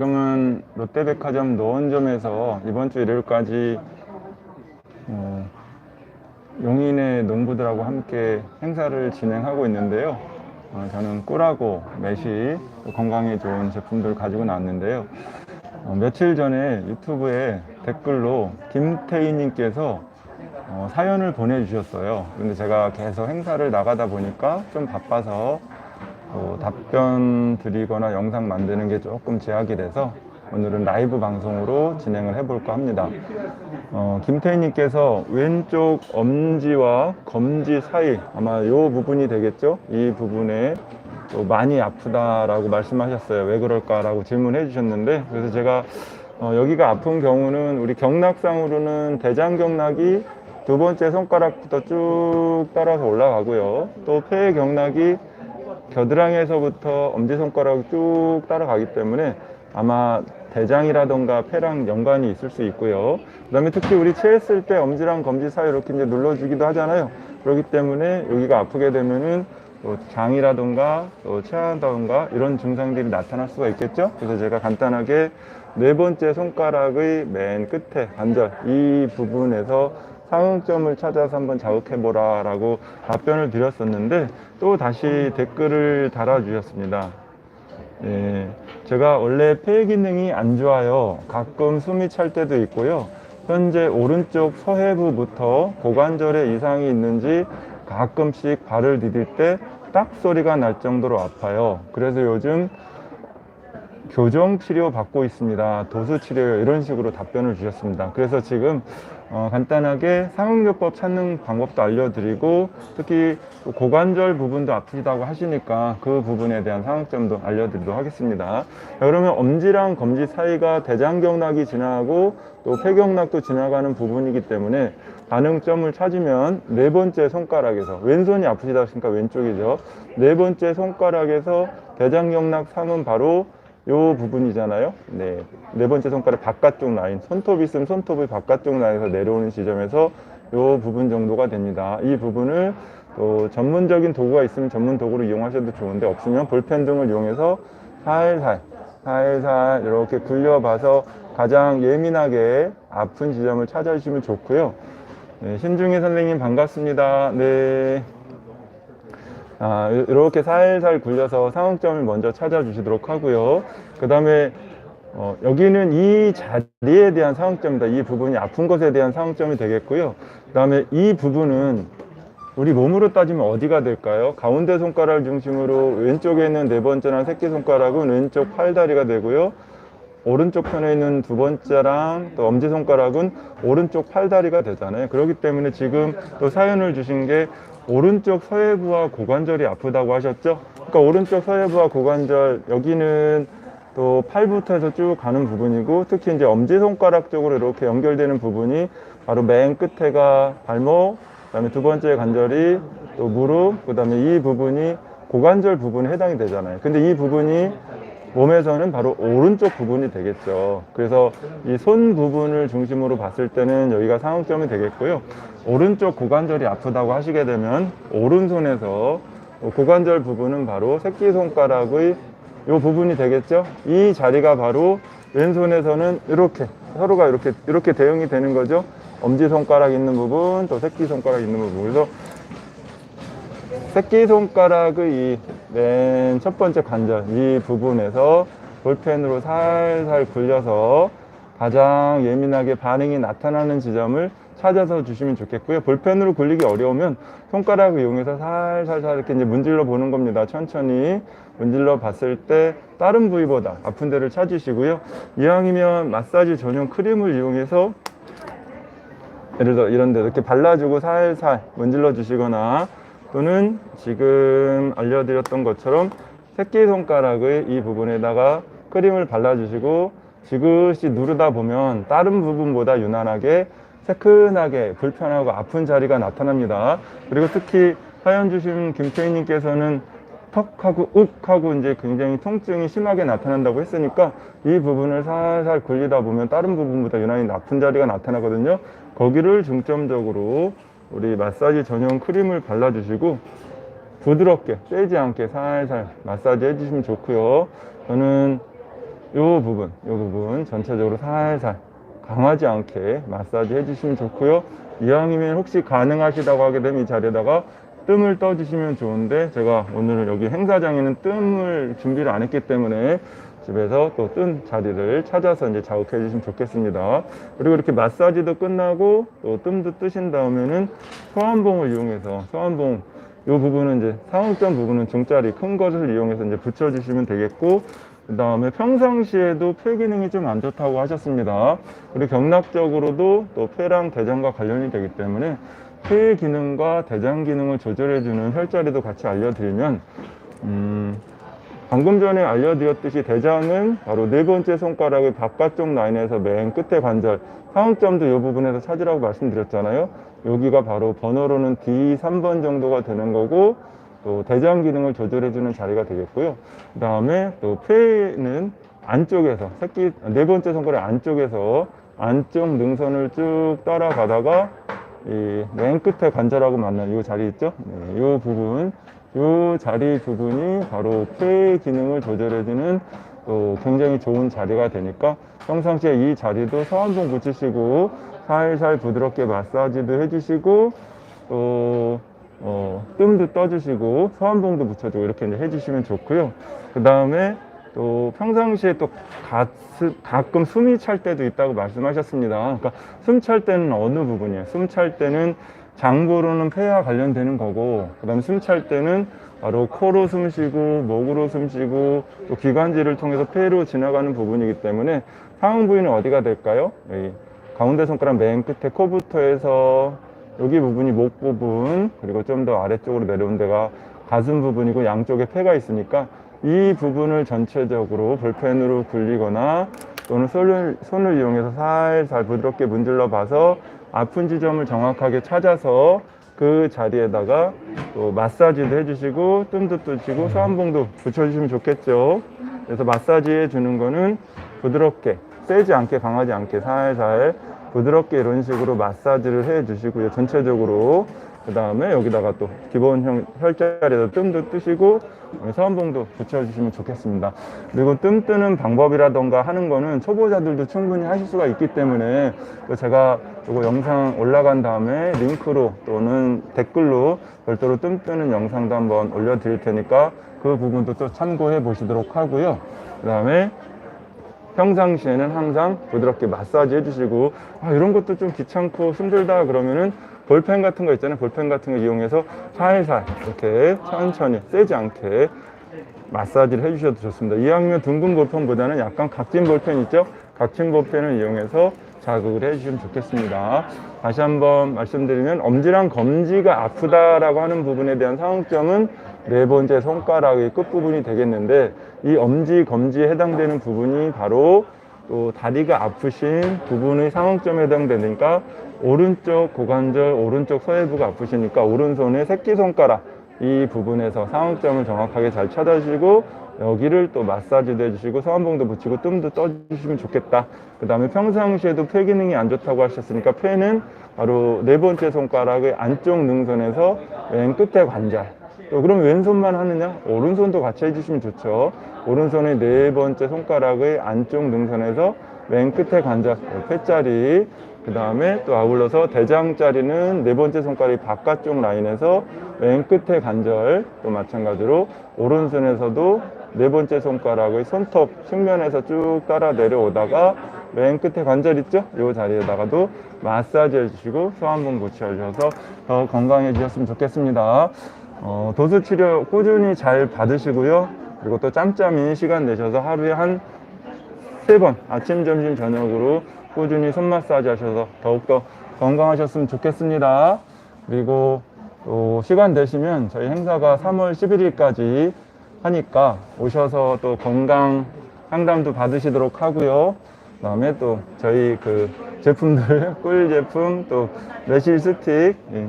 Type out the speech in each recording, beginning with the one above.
지금은 롯데백화점 노원점에서 이번 주 일요일까지 어, 용인의 농부들하고 함께 행사를 진행하고 있는데요. 어, 저는 꿀하고 매실 또 건강에 좋은 제품들 가지고 나왔는데요. 어, 며칠 전에 유튜브에 댓글로 김태희님께서 어, 사연을 보내주셨어요. 근데 제가 계속 행사를 나가다 보니까 좀 바빠서 어, 답변 드리거나 영상 만드는 게 조금 제약이 돼서 오늘은 라이브 방송으로 진행을 해볼까 합니다. 어, 김태희님께서 왼쪽 엄지와 검지 사이 아마 이 부분이 되겠죠? 이 부분에 또 많이 아프다라고 말씀하셨어요. 왜 그럴까라고 질문해 주셨는데 그래서 제가 어, 여기가 아픈 경우는 우리 경락상으로는 대장 경락이 두 번째 손가락부터 쭉 따라서 올라가고요. 또 폐의 경락이 겨드랑이에서부터 엄지손가락이 쭉 따라가기 때문에 아마 대장이라던가 폐랑 연관이 있을 수 있고요. 그 다음에 특히 우리 체했을 때 엄지랑 검지 사이 이렇게 이제 눌러주기도 하잖아요. 그렇기 때문에 여기가 아프게 되면은 또 장이라던가 또 체한다던가 이런 증상들이 나타날 수가 있겠죠. 그래서 제가 간단하게 네 번째 손가락의 맨 끝에 관절 이 부분에서 상응점을 찾아서 한번 자극해보라 라고 답변을 드렸었는데 또 다시 댓글을 달아주셨습니다. 예, 제가 원래 폐 기능이 안 좋아요. 가끔 숨이 찰 때도 있고요. 현재 오른쪽 서해부부터 고관절에 이상이 있는지 가끔씩 발을 디딜 때 딱 소리가 날 정도로 아파요. 그래서 요즘 교정 치료 받고 있습니다. 도수 치료 이런 식으로 답변을 주셨습니다. 그래서 지금 어, 간단하게 상응요법 찾는 방법도 알려드리고 특히 또 고관절 부분도 아프시다고 하시니까 그 부분에 대한 상응점도 알려드리도록 하겠습니다. 자, 그러면 엄지랑 검지 사이가 대장경락이 지나고 또 폐경락도 지나가는 부분이기 때문에 반응점을 찾으면 네 번째 손가락에서 왼손이 아프시다 하시니까 왼쪽이죠. 네 번째 손가락에서 대장경락 상은 바로 요 부분이잖아요. 네. 네 번째 손가락 바깥쪽 라인, 손톱 있으면 손톱의 바깥쪽 라인에서 내려오는 지점에서 요 부분 정도가 됩니다. 이 부분을 또 전문적인 도구가 있으면 전문 도구를 이용하셔도 좋은데 없으면 볼펜 등을 이용해서 살살, 살살 이렇게 굴려봐서 가장 예민하게 아픈 지점을 찾아주시면 좋고요. 네, 신중희 선생님 반갑습니다. 네. 아, 이렇게 살살 굴려서 상응점을 먼저 찾아주시도록 하고요. 그 다음에 어, 여기는 이 자리에 대한 상응점입니다. 이 부분이 아픈 것에 대한 상응점이 되겠고요. 그 다음에 이 부분은 우리 몸으로 따지면 어디가 될까요? 가운데 손가락을 중심으로 왼쪽에 있는 네 번째랑 새끼손가락은 왼쪽 팔다리가 되고요. 오른쪽 편에 있는 두 번째랑 또 엄지손가락은 오른쪽 팔다리가 되잖아요. 그렇기 때문에 지금 또 사연을 주신 게 오른쪽 서해부와 고관절이 아프다고 하셨죠? 그러니까 오른쪽 서해부와 고관절 여기는 또 팔부터 해서 쭉 가는 부분이고 특히 이제 엄지손가락 쪽으로 이렇게 연결되는 부분이 바로 맨 끝에가 발목, 그다음에 두 번째 관절이 또 무릎, 그다음에 이 부분이 고관절 부분에 해당이 되잖아요. 근데 이 부분이 몸에서는 바로 오른쪽 부분이 되겠죠. 그래서 이 손 부분을 중심으로 봤을 때는 여기가 상응점이 되겠고요. 오른쪽 고관절이 아프다고 하시게 되면 오른손에서 고관절 부분은 바로 새끼손가락의 이 부분이 되겠죠. 이 자리가 바로 왼손에서는 이렇게 서로가 이렇게 이렇게 대응이 되는 거죠. 엄지손가락 있는 부분, 또 새끼손가락 있는 부분. 그래서 새끼손가락의 이 맨 첫 번째 관절 이 부분에서 볼펜으로 살살 굴려서 가장 예민하게 반응이 나타나는 지점을 찾아서 주시면 좋겠고요. 볼펜으로 굴리기 어려우면 손가락을 이용해서 살살살 이렇게 이제 문질러 보는 겁니다. 천천히 문질러 봤을 때 다른 부위보다 아픈 데를 찾으시고요. 이왕이면 마사지 전용 크림을 이용해서 예를 들어 이런 데 이렇게 발라주고 살살 문질러 주시거나 또는 지금 알려드렸던 것처럼 새끼손가락의 이 부분에다가 크림을 발라주시고 지그시 누르다 보면 다른 부분보다 유난하게 새끈하게 불편하고 아픈 자리가 나타납니다. 그리고 특히 사연 주신 김태희님께서는 턱 하고 욱 하고 이제 굉장히 통증이 심하게 나타난다고 했으니까 이 부분을 살살 굴리다 보면 다른 부분보다 유난히 아픈 자리가 나타나거든요. 거기를 중점적으로 우리 마사지 전용 크림을 발라주시고 부드럽게 빼지 않게 살살 마사지 해주시면 좋고요. 저는 요 부분, 요 부분 전체적으로 살살 강하지 않게 마사지 해주시면 좋고요. 이왕이면 혹시 가능하시다고 하게 되면 이 자리에다가 뜸을 떠주시면 좋은데 제가 오늘 여기 행사장에는 뜸을 준비를 안 했기 때문에 집에서 또 뜬 자리를 찾아서 이제 자극해 주시면 좋겠습니다. 그리고 이렇게 마사지도 끝나고 또 뜸도 뜨신 다음에는 소환봉을 이용해서 소환봉 이 부분은 이제 상응점 부분은 중짜리 큰 것을 이용해서 이제 붙여주시면 되겠고 그 다음에 평상시에도 폐 기능이 좀 안 좋다고 하셨습니다. 그리고 경락적으로도 또 폐랑 대장과 관련이 되기 때문에 폐 기능과 대장 기능을 조절해주는 혈자리도 같이 알려드리면 음, 방금 전에 알려드렸듯이 대장은 바로 네 번째 손가락의 바깥쪽 라인에서 맨 끝에 관절 상응점도 이 부분에서 찾으라고 말씀드렸잖아요. 여기가 바로 번호로는 D3번 정도가 되는 거고 또 대장 기능을 조절해주는 자리가 되겠고요. 그 다음에 또 폐는 안쪽에서 새끼 네 번째 손가락 안쪽에서 안쪽 능선을 쭉 따라가다가 이 맨 끝에 관절하고 만나는 이 자리 있죠? 네, 이 부분, 이 자리 부분이 바로 폐 기능을 조절해주는 또 굉장히 좋은 자리가 되니까 평상시에 이 자리도 서한봉 붙이시고 살살 부드럽게 마사지도 해주시고 또 어, 뜸도 떠주시고 서한봉도 붙여주고 이렇게 이제 해주시면 좋고요. 그 다음에 또 평상시에 또 가끔 숨이 찰 때도 있다고 말씀하셨습니다. 그러니까 숨 찰 때는 어느 부분이에요? 숨 찰 때는 장부로는 폐와 관련되는 거고, 그 다음에 숨찰 때는 바로 코로 숨 쉬고, 목으로 숨 쉬고, 또 기관지를 통해서 폐로 지나가는 부분이기 때문에 상응 부위는 어디가 될까요? 여기 가운데 손가락 맨 끝에 코부터 해서 여기 부분이 목 부분, 그리고 좀 더 아래쪽으로 내려온 데가 가슴 부분이고 양쪽에 폐가 있으니까 이 부분을 전체적으로 볼펜으로 굴리거나 또는 손을, 손을 이용해서 살살 부드럽게 문질러 봐서 아픈 지점을 정확하게 찾아서 그 자리에다가 또 마사지도 해주시고 뜸도 뜨시고 소환봉도 붙여주시면 좋겠죠. 그래서 마사지 해주는 거는 부드럽게 세지 않게 강하지 않게 살살 부드럽게 이런 식으로 마사지를 해주시고요. 전체적으로 그 다음에 여기다가 또 기본형 혈자리에서 뜸도 뜨시고 서원봉도 붙여주시면 좋겠습니다. 그리고 뜸 뜨는 방법이라던가 하는 거는 초보자들도 충분히 하실 수가 있기 때문에 또 제가 이거 영상 올라간 다음에 링크로 또는 댓글로 별도로 뜸 뜨는 영상도 한번 올려드릴 테니까 그 부분도 또 참고해 보시도록 하고요. 그 다음에 평상시에는 항상 부드럽게 마사지 해주시고 아, 이런 것도 좀 귀찮고 힘들다 그러면은 볼펜 같은 거 있잖아요. 볼펜 같은 거 이용해서 살살 이렇게 천천히 세지 않게 마사지를 해주셔도 좋습니다. 이왕이면 둥근 볼펜보다는 약간 각진 볼펜 있죠? 각진 볼펜을 이용해서 자극을 해주시면 좋겠습니다. 다시 한번 말씀드리면 엄지랑 검지가 아프다라고 하는 부분에 대한 상응점은 네 번째 손가락의 끝부분이 되겠는데 이 엄지, 검지에 해당되는 부분이 바로 또 다리가 아프신 부분의 상응점에 해당되니까 오른쪽 고관절, 오른쪽 서해부가 아프시니까 오른손의 새끼손가락 이 부분에서 상응점을 정확하게 잘 찾아주시고 여기를 또 마사지도 해주시고 서한봉도 붙이고 뜸도 떠주시면 좋겠다. 그 다음에 평상시에도 폐 기능이 안 좋다고 하셨으니까 폐는 바로 네 번째 손가락의 안쪽 능선에서 맨 끝에 관절. 또 그럼 왼손만 하느냐? 오른손도 같이 해주시면 좋죠. 오른손의 네 번째 손가락의 안쪽 능선에서 맨 끝에 관절, 폐자리. 그 다음에 또 아울러서 대장자리는 네 번째 손가락이 바깥쪽 라인에서 맨 끝에 관절. 또 마찬가지로 오른손에서도 네 번째 손가락의 손톱 측면에서 쭉 따라 내려오다가 맨 끝에 관절 있죠? 이 자리에다가도 마사지 해주시고 소한봉 붙여주셔서 더 건강해지셨으면 좋겠습니다. 어, 도수 치료 꾸준히 잘 받으시고요. 그리고 또 짬짬이 시간 내셔서 하루에 한 세 번 아침, 점심, 저녁으로 꾸준히 손 마사지 하셔서 더욱더 건강하셨으면 좋겠습니다. 그리고 또 시간 되시면 저희 행사가 3월 11일까지 하니까 오셔서 또 건강 상담도 받으시도록 하고요. 그다음에 또 저희 그 제품들 꿀 제품 또 매실 스틱 예.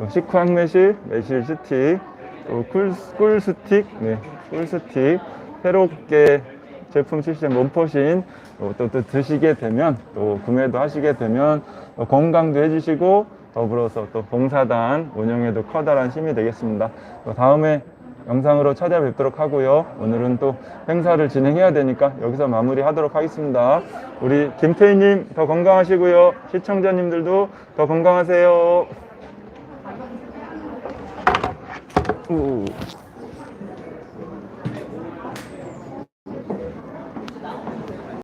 또 식후 항매실 매실 스틱 또 꿀, 꿀 스틱 네, 꿀 스틱 새롭게 제품 출시된 몸포신 또, 또, 또 드시게 되면 또 구매도 하시게 되면 또 건강도 해주시고 더불어서 또 봉사단 운영에도 커다란 힘이 되겠습니다. 또 다음에 영상으로 찾아뵙도록 하고요. 오늘은 또 행사를 진행해야 되니까 여기서 마무리하도록 하겠습니다. 우리 김태희님 더 건강하시고요. 시청자님들도 더 건강하세요. Ooh.